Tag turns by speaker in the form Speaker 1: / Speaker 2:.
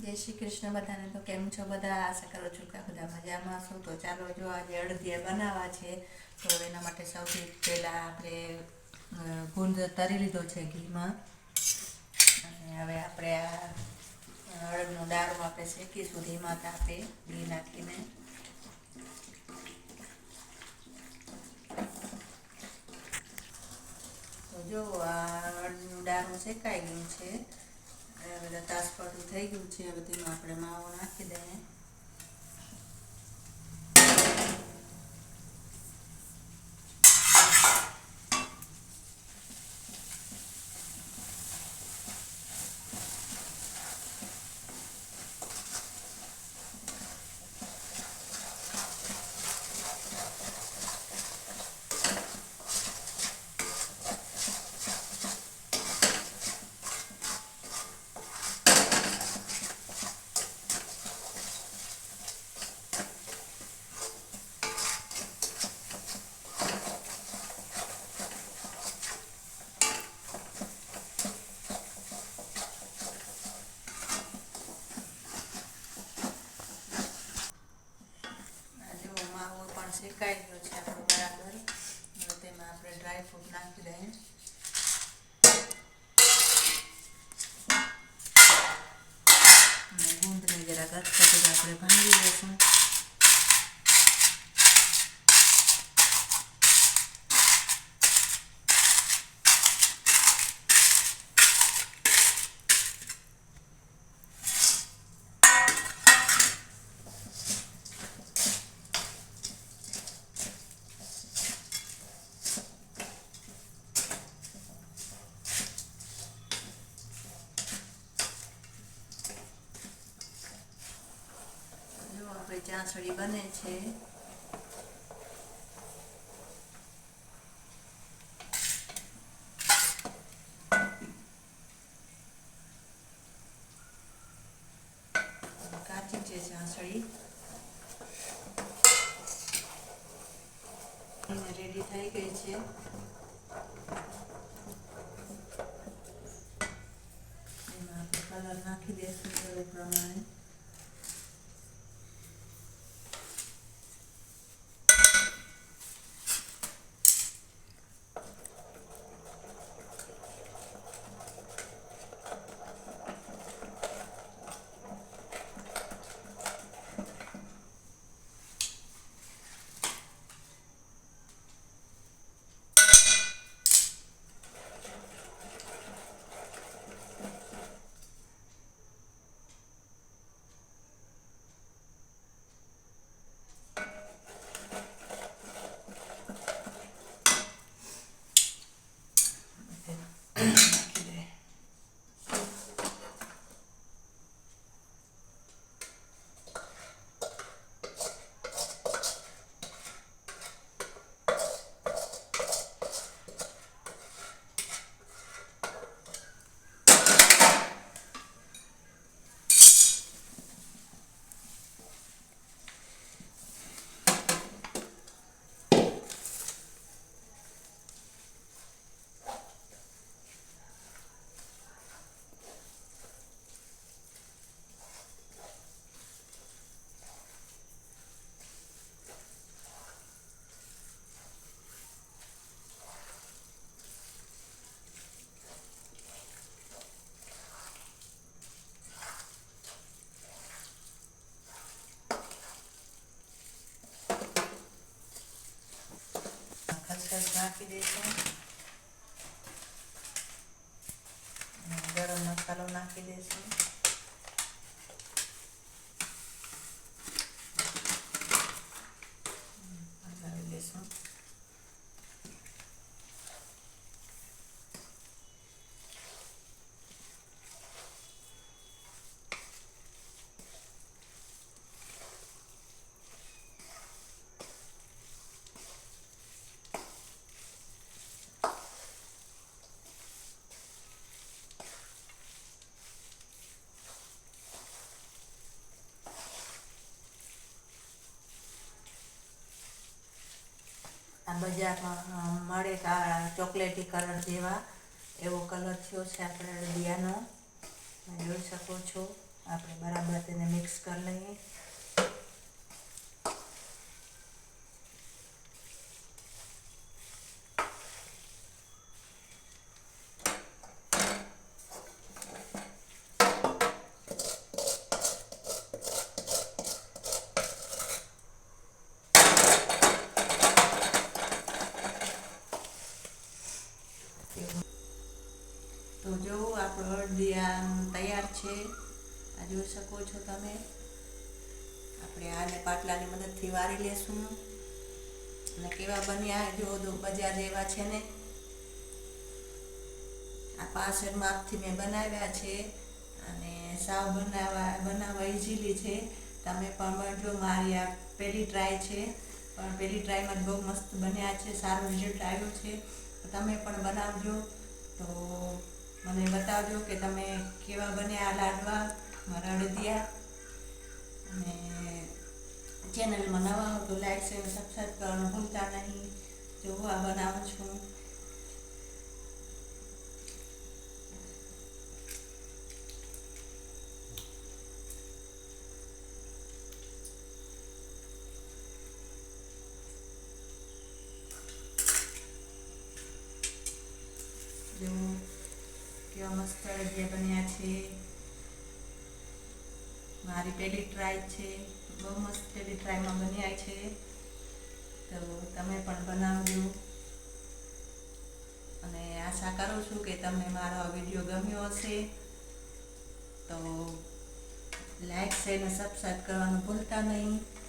Speaker 1: જય શ્રી કૃષ્ણ. બધાને તો કેમ છો? બધા આશા કરો છો કે બધા મજામાં છો તો ચાલો, જો આજે અડદિયા બનાવવા છે, તો એના માટે સૌથી પહેલાં આપણે ગુંદ તરી લીધો છે ઘીમાં. અને હવે આપણે આ અડદનો દાળો આપણે શેકીશું ઘીમાં તાપે ઘી નાખીને. તો જો આ અડદનું દાળું શેકાઈ ગયું છે. હવે બધા તાસપાટું થઈ ગયું છે હવે તેમાં આપણે માવો નાખી દઈએ આ જો માવો પણ શેકાઈ ગયો છે આપણો બરાબર. હવે તેમાં આપણે ડ્રાય ફ્રૂટ નાખી દઈએ. અને ગુંદને જરાક અટકાવી આપણે ભાંગી લઈશું જો આપણે ચાસળી બને છે. કાચી રેડી થઈ ગઈ છે. નાખી દઈશું. ગરમ મસાલો નાખી દઈશું. હલાવી દઈશું બજારમાં મળે ચોકલેટી કલર જેવા એવો કલર થયો છે આપણે અડદિયાનો જોઈ શકો છો. આપણે બરાબર તેને મિક્સ કરી લઈએ. તો જો, આપણો અડદિયા તૈયાર છે. આ જોઈ શકો છો તમે. આપણે આને પાટલાની મદદથી વારી લેશું. અને કેવા બન્યા જો બજાર જેવા છે ને. આ પાસઠ માપથી મેં બનાવ્યા છે. અને સાવ બનાવવા બનાવવા ઇઝીલી છે. તમે પણ બનજો. મારી આ પહેલી ટ્રાય છે. પણ પહેલી ટ્રાયમાં બહુ મસ્ત બન્યા છે. સારું રિઝલ્ટ આવ્યું છે. તમે પણ બનાવજો. તો મને બતાવજો કે તમે કેવા બન્યા લાડવા, મારા અડદિયા. અને ચેનલમાં નવા હો તો લાઈક શેર સબસ્ક્રાઈબ કરવાનું ભૂલતા નહીં. જો હું આ બનાવું છું જો કેવા મસ્ત અડદિયા બન્યા છે. મારી પહેલી ટ્રાય છે. બહુ મસ્ત પહેલી ટ્રાયમાં બન્યા છે. તો તમે પણ બનાવજો. અને આશા કરું છું કે તમને મારો આ વીડિયો ગમ્યો હશે. તો લાઈક શેર અને સબસ્ક્રાઈબ કરવાનું ભૂલતા નહીં.